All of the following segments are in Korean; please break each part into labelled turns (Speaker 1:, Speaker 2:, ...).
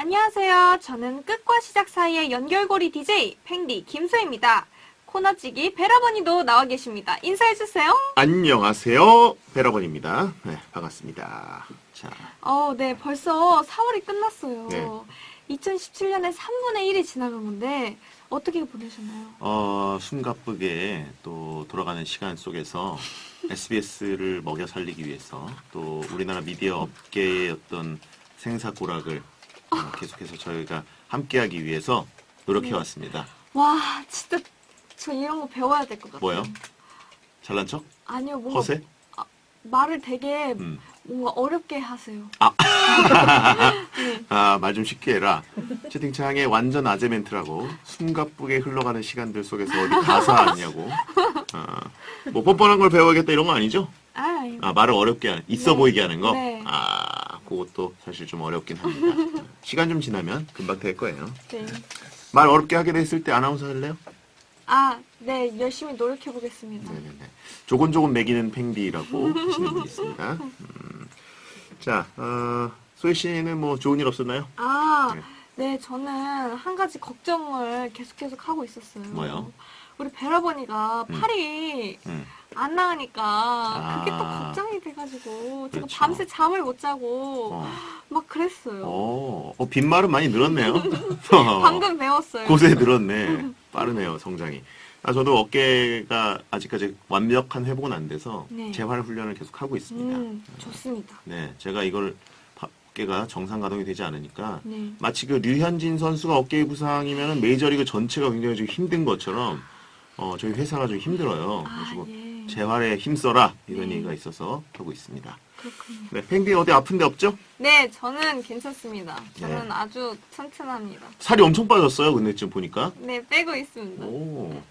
Speaker 1: 안녕하세요. 저는 끝과 시작 사이의 연결고리 DJ 팽디 김소입니다. 코너찌기 베라버니도 나와 계십니다. 인사해주세요.
Speaker 2: 안녕하세요. 베라본입니다. 네, 반갑습니다. 자,
Speaker 1: 어, 네, 벌써 4월이 끝났어요.
Speaker 2: 네.
Speaker 1: 2017년에 3분의 1이 지나간 건데 어떻게 보내셨나요?
Speaker 2: 어, 숨가쁘게 또 돌아가는 시간 속에서 SBS를 먹여 살리기 위해서 또 우리나라 미디어 업계의 어떤 생사 고락을 어, 계속해서 저희가 함께하기 위해서 노력해 왔습니다.
Speaker 1: 와, 진짜 저 이런 거 배워야 될 것 같아요.
Speaker 2: 뭐요? 잘난 척?
Speaker 1: 아니요, 뭔가
Speaker 2: 허세?
Speaker 1: 말을 되게
Speaker 2: 음.
Speaker 1: 뭔가 어렵게 하세요. 네.
Speaker 2: 아, 말 좀 쉽게 해라. 채팅창에 완전 아재 멘트라고 숨가쁘게 흘러가는 시간들 속에서 어디 가사 아니냐고. 아, 뭐 뻔뻔한 걸 배워야겠다 이런 거 아니죠?
Speaker 1: 아, 아니,
Speaker 2: 아, 말을 어렵게 하는, 있어
Speaker 1: 네.
Speaker 2: 보이게 하는 거?
Speaker 1: 네.
Speaker 2: 아, 그것도 사실 좀 어렵긴 합니다. 시간 좀 지나면 금방 될 거예요.
Speaker 1: 네.
Speaker 2: 말 어렵게 하게 됐을 때 아나운서 할래요?
Speaker 1: 아, 네, 열심히 노력해 보겠습니다.
Speaker 2: 네네네. 조곤조곤 매기는 팽디라고 하시는 분이 있습니다. 음. 자, 어, 소희 씨는 뭐 좋은 일 없었나요?
Speaker 1: 아,
Speaker 2: 네.
Speaker 1: 네, 저는 한 가지 걱정을 계속 계속 하고 있었어요.
Speaker 2: 뭐요?
Speaker 1: 우리 베라버니가
Speaker 2: 음.
Speaker 1: 팔이
Speaker 2: 음.
Speaker 1: 안 나으니까 그게 또
Speaker 2: 아.
Speaker 1: 걱정이 돼가지고 제가
Speaker 2: 그렇죠.
Speaker 1: 밤새 잠을 못 자고
Speaker 2: 어.
Speaker 1: 막 그랬어요.
Speaker 2: 어, 어, 빈말은 많이 늘었네요.
Speaker 1: 방금 배웠어요.
Speaker 2: 곳에 늘었네. 빠르네요, 성장이. 아, 저도 어깨가 아직까지 완벽한 회복은 안 돼서
Speaker 1: 네.
Speaker 2: 재활 훈련을 계속 하고 있습니다.
Speaker 1: 음, 좋습니다.
Speaker 2: 네, 제가 이걸 바- 어깨가 정상 가동이 되지 않으니까
Speaker 1: 네.
Speaker 2: 마치 그 류현진 선수가 어깨 부상이면 메이저리그 전체가 굉장히 좀 힘든 것처럼 어, 저희 회사가 좀 힘들어요.
Speaker 1: 아,
Speaker 2: 그래서
Speaker 1: 예.
Speaker 2: 재활에 힘써라 이런
Speaker 1: 네.
Speaker 2: 얘기가 있어서 하고 있습니다.
Speaker 1: 그렇군요.
Speaker 2: 네, 팽디 어디 아픈데 없죠?
Speaker 1: 네, 저는 괜찮습니다. 저는
Speaker 2: 네.
Speaker 1: 아주 튼튼합니다.
Speaker 2: 살이 엄청 빠졌어요. 근데 지금 보니까.
Speaker 1: 네, 빼고 있습니다.
Speaker 2: 오.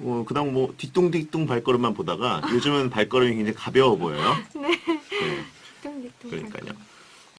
Speaker 2: 어, 그다음 뭐 뒤뚱뒤뚱 발걸음만 보다가 요즘은 발걸음이 굉장히 가벼워 보여요.
Speaker 1: 네.
Speaker 2: 네,
Speaker 1: 뚱뚱
Speaker 2: 그러니까요.